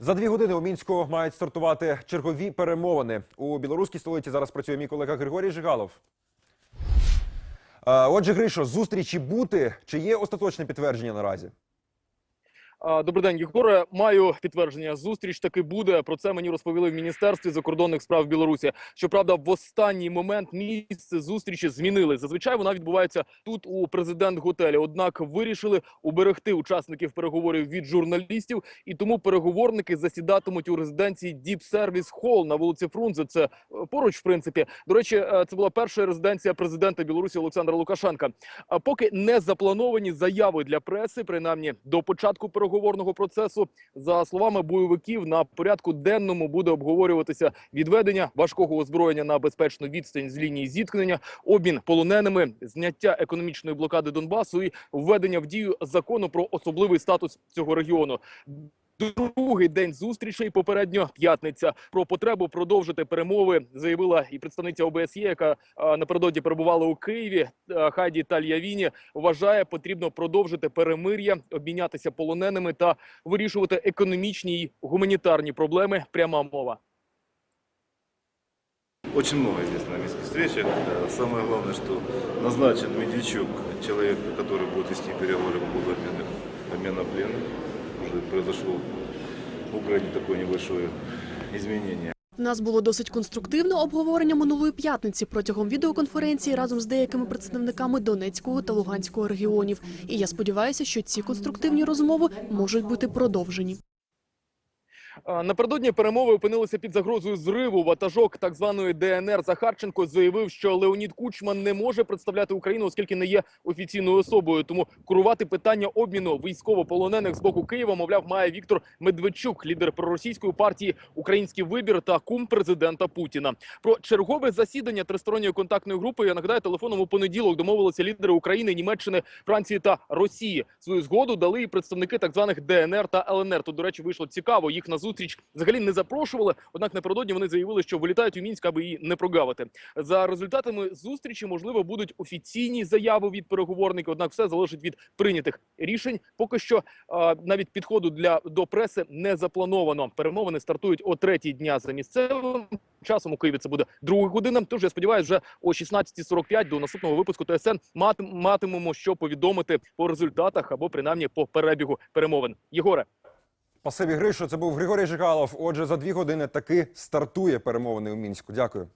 За дві години у мінську мають стартувати чергові перемовини. У білоруській столиці зараз працює мій колега Григорій Жигалов. Е, Отже, Гришо, зустрічі бути чи є остаточне підтвердження наразі? Добрий день, Єгоре. Маю підтвердження. Зустріч таки буде. Про це мені розповіли в міністерстві закордонних справ Білорусі. Щоправда, в останній момент місце зустрічі змінили. Зазвичай вона відбувається тут у президент готелі. Однак вирішили уберегти учасників переговорів від журналістів, і тому переговорники засідатимуть у резиденції Deep Service Hall на вулиці Фрунзе. Це е, поруч, в принципі. До речі, е, це була перша резиденція президента Білорусі Олександра Лукашенка. А поки не заплановані заяви для преси, принаймні до початку переговорного процесу, за словами бойовиків, на порядку денному буде обговорюватися відведення важкого озброєння на безпечну відстань з лінії зіткнення, обмін полоненими, зняття економічної блокади Донбасу і введення в дію закону про особливий статус цього регіону. Другий день зустрічей попередньо п'ятниця про потребу продовжити перемови заявила і представниця ОБСЄ, яка а, напередодні перебувала у Києві. а, Хайді Тальявіні вважає, потрібно продовжити перемир'я, обмінятися полоненими та вирішувати економічні й гуманітарні проблеми. Пряма мова. Очень много здесь на минских встречах. Э, Самое главное, что назначен Медведчук, человек, который будет вести переговоры по поводу обмена, обмена пленных. Произошло в Украине такое небольшое изменение. У нас було досить конструктивне обговорення минулої п'ятниці протягом відеоконференції разом з деякими представниками Донецького та Луганського регіонів. І я сподіваюся, що ці конструктивні розмови можуть бути продовжені. Напередодні перемови опинилися під загрозою зриву. Ватажок так званої ДНР Захарченко заявив, що Леонід Кучман не може представляти Україну, оскільки не є офіційною особою. Тому курувати питання обміну військовополонених з боку Києва, мовляв, має Віктор Медведчук, лідер проросійської партії Український вибір та кум президента Путіна. Про чергове засідання тристоронньої контактної групи я нагадаю телефоном у понеділок домовилися лідери України, Німеччини, Франції та Росії. Свою згоду дали і представники так званих ДНР та ЛНР. Тут, до речі, вийшло цікаво. Їх на зустріч взагалі не запрошували. Однак напередодні вони заявили, що вилітають у Мінськ, аби її не прогавити. За результатами зустрічі можливо будуть офіційні заяви від переговорників. Однак все залежить від прийнятих рішень. Поки що навіть підходу для до преси не заплановано. Перемовини стартують о третій дня за місцевим часом. У Києві це буде друга година. Тож я сподіваюся, вже о 16.45 до наступного випуску ТСН матим- матимемо що повідомити по результатах або принаймні по перебігу перемовин. Єгоре. Спасибі, Гришо. Це був Григорій Жигалов. Отже, за дві години таки стартує перемовини у мінську. Дякую.